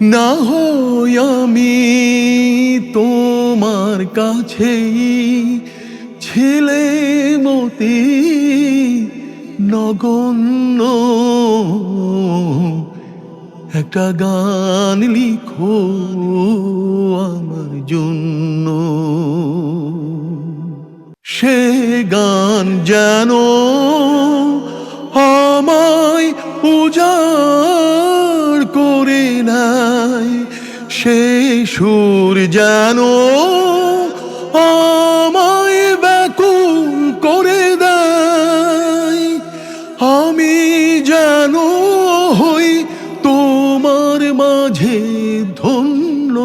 না হয় আমি তোমার কাছে ছিলে মতি নগণ্য। একটা গান লিখো আমার জন্য। সে গান যেন আমায় নাই সে সুর যেন আমায় ব্যাকুল করে দেয়। আমি যেন হই তোমার মাঝে ধন্য,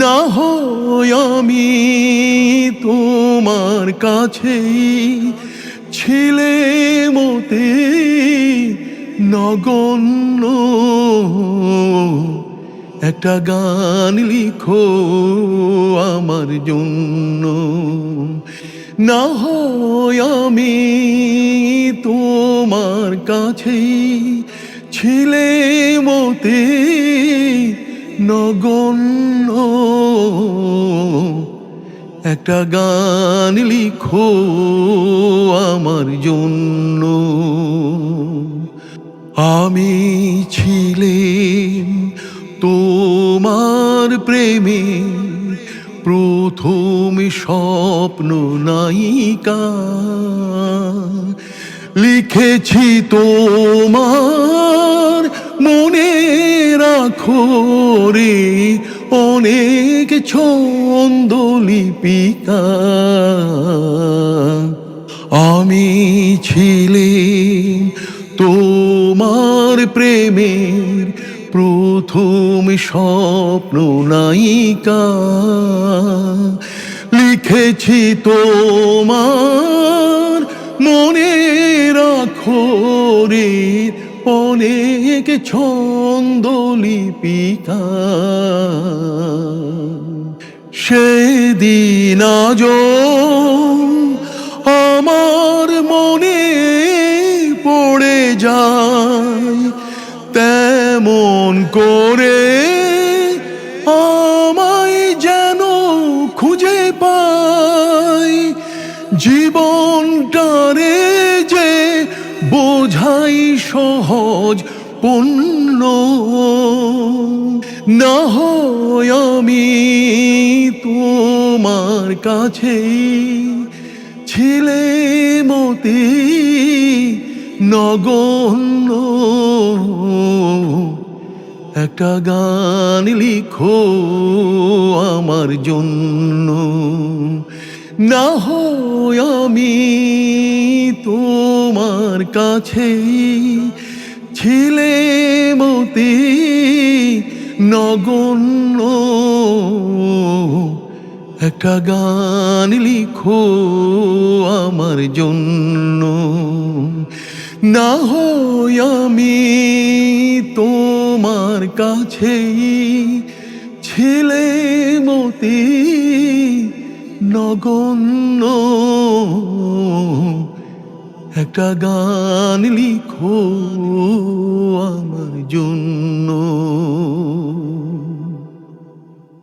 না হয় আমি তোমার কাছে ছিলে মতে নগণ্য। একটা গান লিখো আমার জন্য। না হয় আমি তোমার কাছে ছিলে মতে নগণ্য। একটা গান লিখো আমার জন্য। আমি ছিলেন তোমার প্রেমে প্রথম স্বপ্ন নায়িকা। লিখেছি তোমার মনে রাখো রে অনেক ছন্দ লিপিকা আমি ছিলেন তোমার প্রেমের প্রথম স্বপ্ন নায়িকা। লিখেছি তোমার মনে রাখো রে, অনেক ছন্দ লিপিকা সেদিন আজ আমার মনে পড়ে যায় তেমন করে আমায় যেন খুঁজে পাই জীবনটারে যে বোঝাই সহজ পূর্ণ না হয় আমি তোমার কাছে ছিলে মতি নগণ্য। একটা গান লিখো আমার জন্য। না হয় আমি তোমার কাছে ছিলে মতি নগণ্য। একটা গান লিখো আমার জন্য। না হই আমি তোমার কাছেই ছেলে মতি নগণ্য। একটা গান লিখো আমার জন্য।